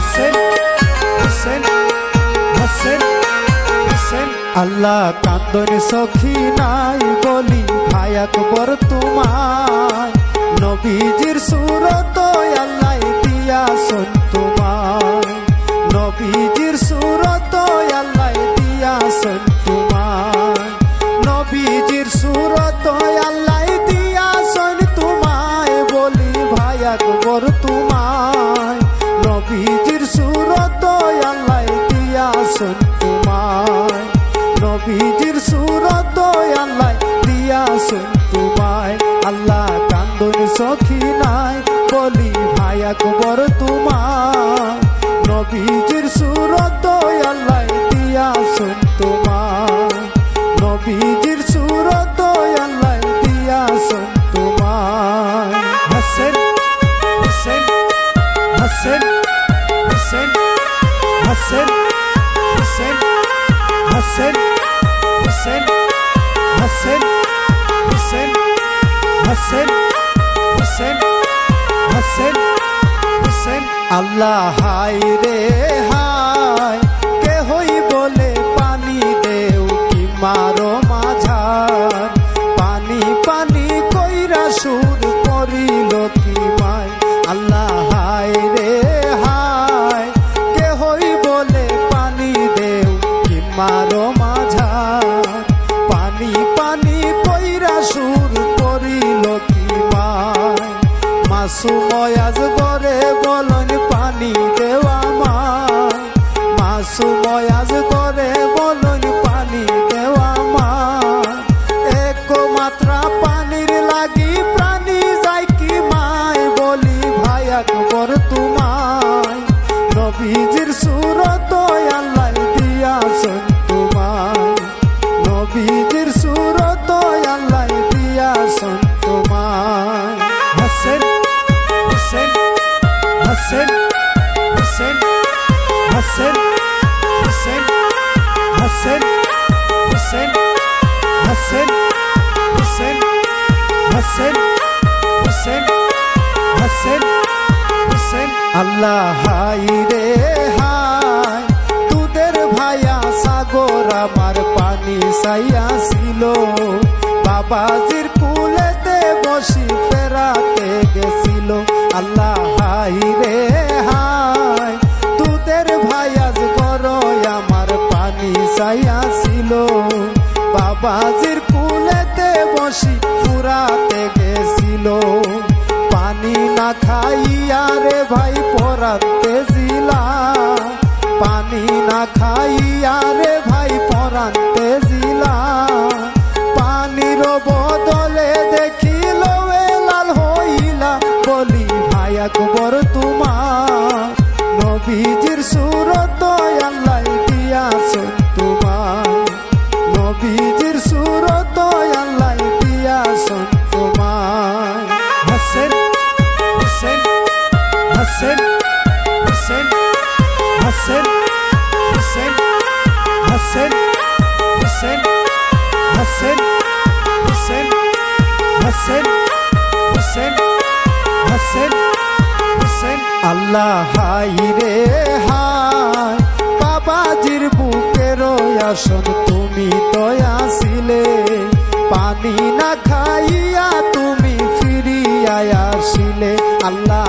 হাসেন হাসেন হাসেন হাসেন। আল্লাহ কান্দন সখী নাই বলি নবীজির সুরত আল্লাহ দিয়া শোন তোমায় নবীজির সুরত আল্লাহ দিয়া শোন তোমায় আল্লাহ কান্দন সখী নাই, বলি ভাই আকবর তোমায় নবীজির সুরত হাসেন হাসেন হাসেন হাসেন হাসেন হাসেন হাসেন হাসেন হাসেন হাসেন আল্লাহ হাই রে হাই কে হই বলে পানি দেও কি মারো মাঝার? পানি পানি কইরা সুর করিল কি নবীজির সুরত আল্লাহ দিয়া শোন তোমায় নবীজির সুরত আল্লাহ দিয়া শোন তোমায় হাসেন হাসেন হাসেন হাসেন হাসেন হাসেন হাসেন হাসেন হাসেন হাসেন হাসেন হাসেন হাসেন আল্লাহ, হাই রে হাই। তুদের ভাইয়া সাগর আমার পানি সাইয়া ছিল। বাবাজির কুলেতে বসি ফেরাতে গেছিল। আল্লাহ, হাই রে হাই। তুদের ভাইয়াজ গর আমার পানি সাইয়া ছিল। বাবাজির কুলেতে বসি ফুরাতে গেছিল। পানি না খাইয়া রে ভাই পরাতে জিলা। পানি না খাইয়া রে হাসেন হাসেন হাসেন হাসেন হাসেন হাসেন হাসেন হাসেন হাসেন আল্লাহ, হাই রে হাই, বাবাজির বুকের আসন তুমি তো আসিলে। পানি না খাইয়া তুমি ফিরিয়া আসিলে। আল্লাহ